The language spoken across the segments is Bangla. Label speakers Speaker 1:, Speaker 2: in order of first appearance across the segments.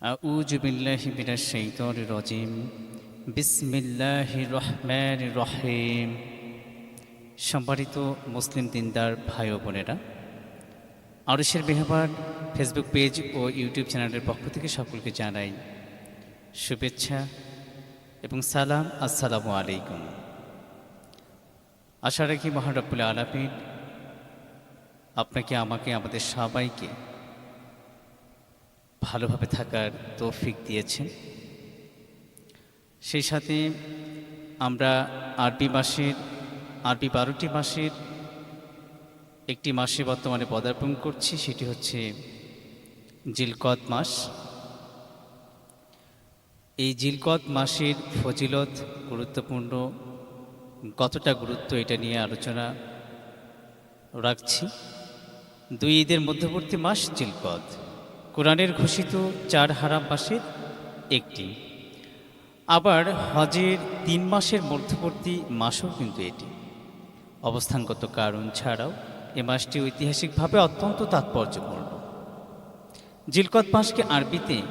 Speaker 1: أعوذ بالله من الشيطان الرجيم بسم الله الرحمن الرحيم সম্মানিত মুসলিম দিনদার ভাই ও বোনেরা আরশের মেহবার ফেসবুক পেজ ও ইউটিউব চ্যানেলের পক্ষ থেকে সকলকে জানাই শুভেচ্ছা এবং সালাম আসসালামু আলাইকুম আশা রাখি মহারব্বুল আলামিন আপনাকে আমাকে আমাদের সবাইকে ভালোভাবে থাকার তৌফিক দিয়েছেন। সেই সাথে আমরা আরবি মাসের, আরবি বারোটি মাসের একটি মাসে বর্তমানে পদার্পণ করছি, সেটি হচ্ছে জিলকদ মাস। এই জিলকদ মাসের ফজিলত গুরুত্বপূর্ণ। কতটা গুরুত্ব এটা নিয়ে আলোচনা রাখছি। দুই ঈদের মধ্যবর্তী মাস জিলকদ। কোরআনের ঘোষিত চার হারাম মাসের একটি। আবার হজের তিন মাসের মধ্যবর্তী মাসও কিন্তু এটি। অবস্থানগত কারণ ছাড়াও এ মাসটি ঐতিহাসিকভাবে অত্যন্ত তাৎপর্যপূর্ণ। জিলকত মাসকে আরবিতে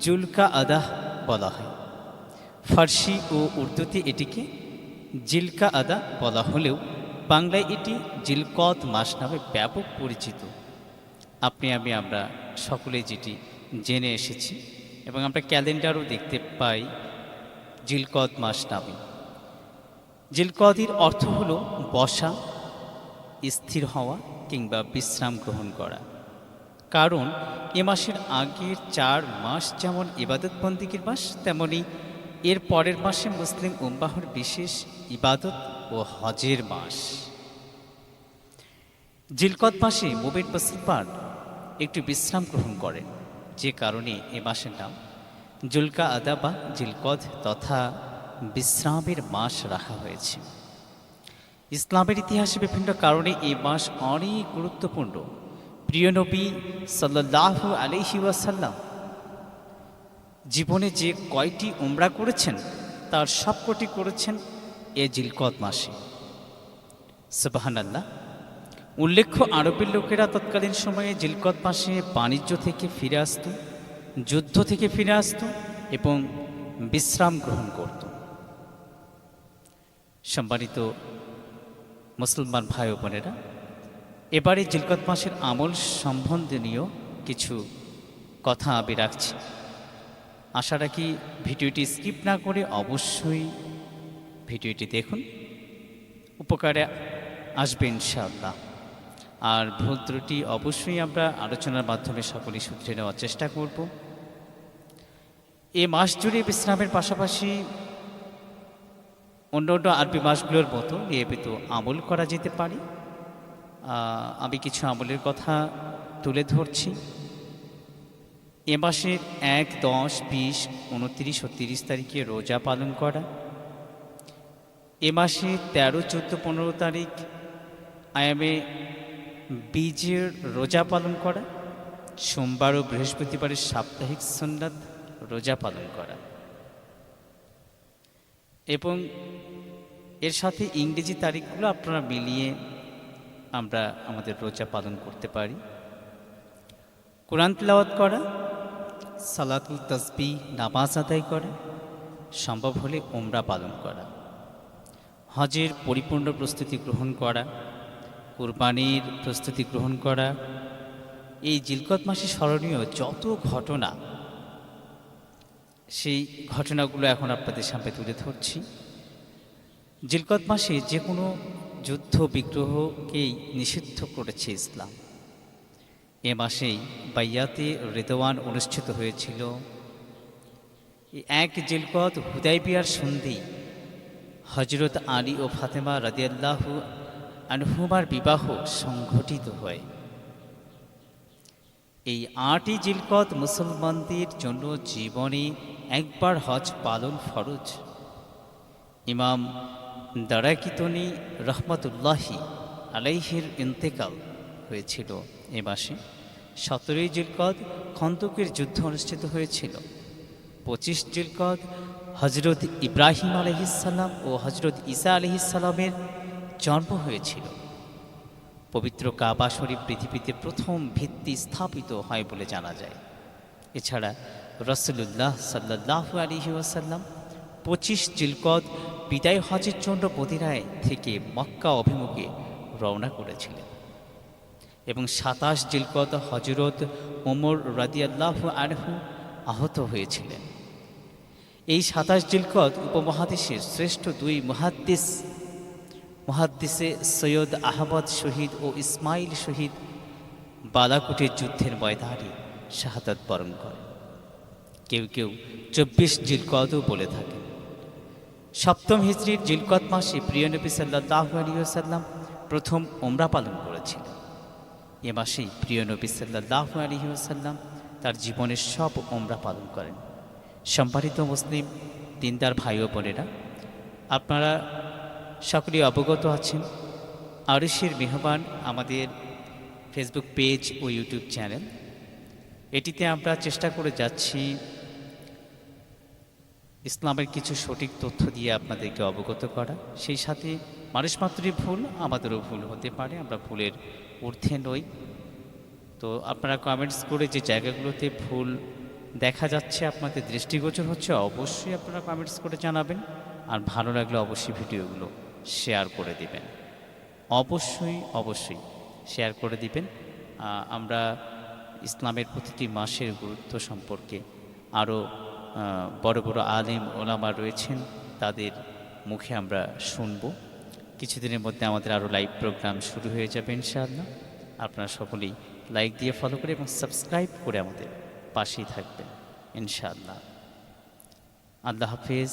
Speaker 1: জুলকা আদাহ বলা হয়। ফার্সি ও উর্দুতে এটিকে জিলকা আদা বলা হলেও বাংলায় এটি জিলকত মাস নামে ব্যাপক পরিচিত। আপনি, আমি, আমরা সকলে যেটি জেনে এসেছি এবং আমরা ক্যালেন্ডারও দেখতে পাই জিলকদ মাস নামে। জিলকদির অর্থ হলো বসা, স্থির হওয়া কিংবা বিশ্রাম গ্রহণ করা। কারণ এ মাসের আগের চার মাস যেমন ইবাদতবন্দিগির মাস, তেমনি এর পরের মাসে মুসলিম উম্বাহর বিশেষ ইবাদত ও হজের মাস। জিলকদ মাসে মুবিন মুসলমান একটু বিশ্রাম গ্রহণ করেন যে কারণে এ মাসের নাম জুলকা আদা বা জিলকদ তথা বিশ্রামের মাস রাখা হয়েছে। ইসলামের ইতিহাসে বিভিন্ন কারণে এই মাস অনেক গুরুত্বপূর্ণ। প্রিয় নবী সাল্লাহ আলহি ওয়াসাল্লাম জীবনে যে কয়টি উমরা করেছেন, তার সবকটি করেছেন এ জিলকদ মাসে। সুবাহান আল্লাহ উল্লেখ্য আরবের লোকেরা তৎকালীন সময়ে জিলকত মাসে বাণিজ্য থেকে ফিরে আসত, যুদ্ধ থেকে ফিরে আসত এবং বিশ্রাম গ্রহণ করত। সম্মানিত মুসলমান ভাই বোনেরা, এবারে জিলকত মাসের আমল সম্বন্ধনীয় কিছু কথা আমি রাখছি। আশা রাখি ভিডিওটি স্কিপ না করে অবশ্যই ভিডিওটি দেখুন। উপকারে আসবেন ইনশাআল্লাহ। আর ভুল ত্রুটি অবশ্যই আমরা আলোচনার মাধ্যমে সকলেই শুধরে নেওয়ার চেষ্টা করব। এ মাস জুড়ে বিশ্রামের পাশাপাশি অন্য অন্য আরবি মাসগুলোর মতো নিয়মিত আমল করা যেতে পারে। আমি কিছু আমলের কথা তুলে ধরছি। এ মাসের এক, দশ, বিশ, উনত্রিশ ও তিরিশ তারিখে রোজা পালন করা। এ মাসে তেরো, চোদ্দ, পনেরো তারিখ আয়ামে বীজের রোজা পালন করা, সোমবার ও বৃহস্পতিবারের সাপ্তাহিক সন্ন্যাত রোজা পালন করা। এবং এর সাথে ইংরেজি তারিখগুলো আপনারা মিলিয়ে আমরা আমাদের রোজা পালন করতে পারি। কোরআন তেলাওয়াত করা, সালাতুল তসবি, নামাজ আদায় করা, সম্ভব হলে ওমরা পালন করা, হজের পরিপূর্ণ প্রস্তুতি গ্রহণ করা কোরবানির প্রস্তুতি গ্রহণ করা। এই জিলকত মাসে স্মরণীয় যত ঘটনা, সেই ঘটনাগুলো এখন আপনাদের সামনে তুলে ধরছি। জিলকত মাসে যে কোনো যুদ্ধ বিগ্রহকেই নিষিদ্ধ করেছে ইসলাম। এ মাসেই বাইয়াতে রেদওয়ান অনুষ্ঠিত হয়েছিল। এক জিলকত হুদাইবিয়ার সন্ধি হজরত আলী ও ফাতেমা রাদিয়াল্লাহু আনহুমার বিবাহ সংঘটিত হয়। এই আটই জিলকত মুসলমানদের জন্য জীবনে একবার হজ পালন ফরজ। ইমাম দারাকিতনি রহমতুল্লাহি আলাইহির ইন্তেকাল হয়েছিল এ মাসে। সতেরোই জিলকদ খন্দকের যুদ্ধ অনুষ্ঠিত হয়েছিল। পঁচিশ জিলকদ হজরত ইব্রাহিম আলহিসাল্লাম ও হজরত ঈসা আলহিসাল্লামের জন্ম হয়েছিল। পবিত্র কাবা শরীফ পৃথিবীতে প্রথম ভিত্তি স্থাপিত হয় বলে জানা যায়। এছাড়া রসুল্লাহ সাল্লাহ আলহি ওয়াসাল্লাম পঁচিশ জিলকদ বিদায় হজের জন্য মদিনায় থেকে মক্কা অভিমুখে রওনা করেছিলেন। এবং সাতাশ জিলকদ হজরত ওমর রাদিয়াল্লাহ আনহু আহত হয়েছিলেন। এই সাতাশ জিলকদ উপমহাদেশের শ্রেষ্ঠ দুই মহাদ্দিস মহাদ্দিসে সৈয়দ আহমদ শহীদ ও ইসমাইল শহীদ বালাকুটের যুদ্ধের ময়দানে শাহাদাত বরণ করে। কেউ কেউ চব্বিশ জিলকদও বলে থাকেন। সপ্তম হিজড়ির জিলকদ মাসে প্রিয় নবী সাল্লাহ আলিয়াল্লাম প্রথম ওমরা পালন করেছিলেন এ মাসেই প্রিয় নবী সাল্লাহ আলহিউসাল্লাম তার জীবনের সব ওমরা পালন করেন। সম্পাদিত মুসলিম, দিনদার ভাই ও বোনেরা, আপনারা সকলেই অবগত আছেন আরিসের মেহমান আমাদের ফেসবুক পেজ ও ইউটিউব চ্যানেল। এটিতে আমরা চেষ্টা করে যাচ্ছি ইসলামের কিছু সঠিক তথ্য দিয়ে আপনাদেরকে অবগত করা। সেই সাথে মানুষ মাত্রই ভুল, আমাদেরও ভুল হতে পারে, আমরা ভুলের ঊর্ধ্বে নই। তো আপনারা কমেন্টস করে যে জায়গাগুলোতে ভুল দেখা যাচ্ছে, আপনাদের দৃষ্টিগোচর হচ্ছে, অবশ্যই আপনারা কমেন্টস করে জানাবেন। আর ভালো লাগলে অবশ্যই ভিডিওগুলো শেয়ার করে দিবেন। অবশ্যই অবশ্যই শেয়ার করে দিবেন। আমরা ইসলামের প্রতিটি মাসের গুরুত্ব সম্পর্কে আরও বড় বড় আলিম, ওলামা রয়েছেন, তাদের মুখে আমরা শুনব। কিছুদিনের মধ্যে আমাদের আরও লাইভ প্রোগ্রাম শুরু হয়ে যাবে ইনশাআল্লাহ। আপনারা সকলেই লাইক দিয়ে ফলো করে এবং সাবস্ক্রাইব করে আমাদের পাশেই থাকবেন ইনশাআল্লাহ। আল্লাহ হাফিজ।